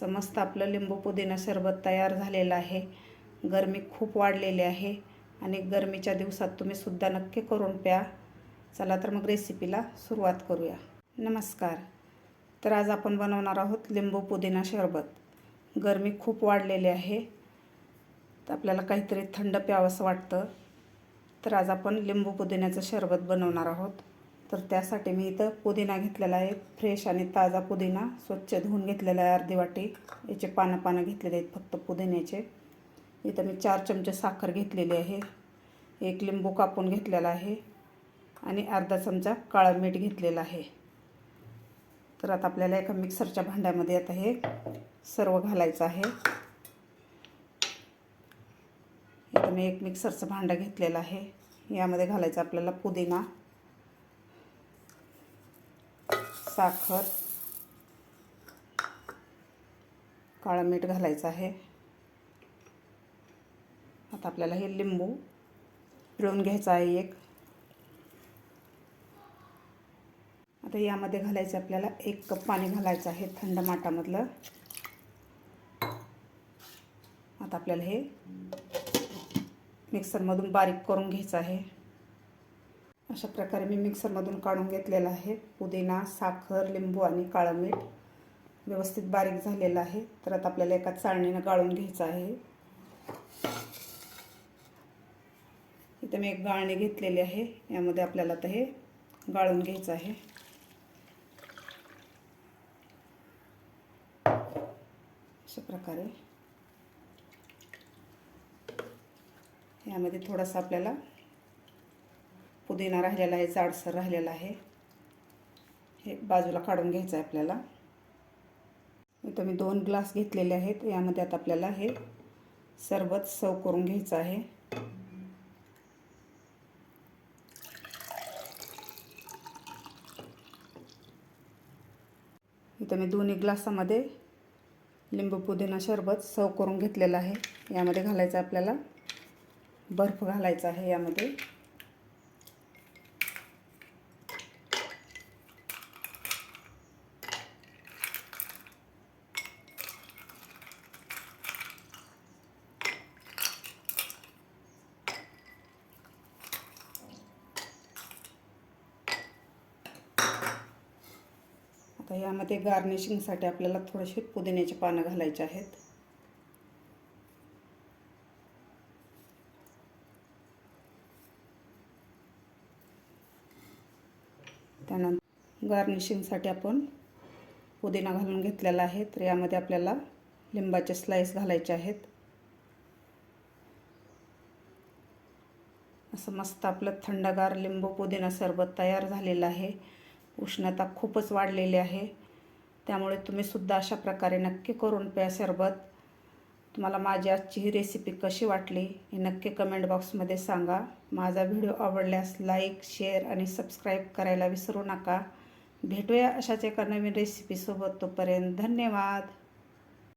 समस्त आपलं लिंबू पुदिना सरबत तयार झालेलं आहे. गरमी खूप वाढलेली आहे आणि गरमीच्या दिवसात तुम्ही सुद्धा नक्की करून प्या. चला तर मग रेसिपीला सुरुवात करूया. नमस्कार. तर आज आपण बनवणार आहोत लिंबू पुदिना सरबत. गरमी खूप वाढलेली आहे. तर आपल्याला काहीतरी थंड प्यावंसं वाटतं. तर आज आपण लिंबू पुदिन्याचं शरबत बनवणार आहोत. तर त्यासाठी मी इथं पुदिना घेतलेला आहे. फ्रेश आणि ताजा पुदिना स्वच्छ धुवून घेतलेला आहे अर्धी वाटी. याचे पानं पानं घेतलेले आहेत फक्त पुदिन्याचे. इथं मी चार चमचे साखर घेतलेली आहे. एक लिंबू कापून घेतलेला आहे. आणि अर्धा चमचा काळं मीठ घेतलेला आहे. तर आता आपल्याला एका मिक्सरच्या भांड्यामध्ये आता हे सर्व घालायचं आहे. इथं मी एक मिक्सरचं भांडं घेतलेलं आहे. यामध्ये घालायचं आपल्याला पुदिना. साखर काळं मीठ घालायचं आहे. आता आपल्याला हे लिंबू पिळून घ्यायचं आहे एक. आता यामध्ये घालायचं आपल्याला एक कप पाणी घालायचं आहे थंड माठामधलं. आता आपल्याला हे मिक्सरमधून बारीक करून घ्यायचं आहे. अशा प्रकारे मी मिक्सरमधून काढून घेतलेलं आहे. पुदिना साखर लिंबू आणि काळं मीठ व्यवस्थित बारीक झालेलं आहे. तर आता आपल्याला एका चाळणीनं गाळून घ्यायचं आहे. इथं मी एक गाळणी घेतलेली आहे. यामध्ये आपल्याला आता हे गाळून घ्यायचं आहे. अशा प्रकारे. यामध्ये थोडासा आपल्याला पुदिना राहिलेला आहे जाडसर राहिलेला आहे. हे बाजूला काढून घ्यायचं आहे आपल्याला. इथं मी दोन ग्लास घेतलेले आहेत. यामध्ये आता आपल्याला हे सरबत सव करून घ्यायचं आहे. इथं मी दोन्ही ग्लासामध्ये लिंबू पुदिना सरबत सव करून घेतलेलं आहे. यामध्ये घालायचं आपल्याला. बर्फ घालायचा आहे यामध्ये. आता यामध्ये गार्निशिंगसाठी आपल्याला थोडेसे पुदिन्याचे पानं घालायचे आहेत. त्यानंतर गार्निशिंगसाठी आपण पुदिना घालून घेतलेला आहे. तर यामध्ये आपल्याला लिंबाचे स्लाईस घालायचे आहेत. असं मस्त आपलं थंडगार लिंबू पुदिना सरबत तयार झालेलं आहे. उष्णता खूपच वाढलेली आहे. त्यामुळे तुम्ही सुद्धा अशा प्रकारे नक्की करून प्या सरबत. तुम्हाला माझी आजची ही रेसिपी कशी वाटली हे नक्की कमेंट बॉक्समध्ये सांगा. माझा व्हिडिओ आवडल्यास लाईक शेअर आणि सबस्क्राईब करायला विसरू नका. भेटूया अशाच एका नवीन रेसिपीसोबत तोपर्यंत धन्यवाद.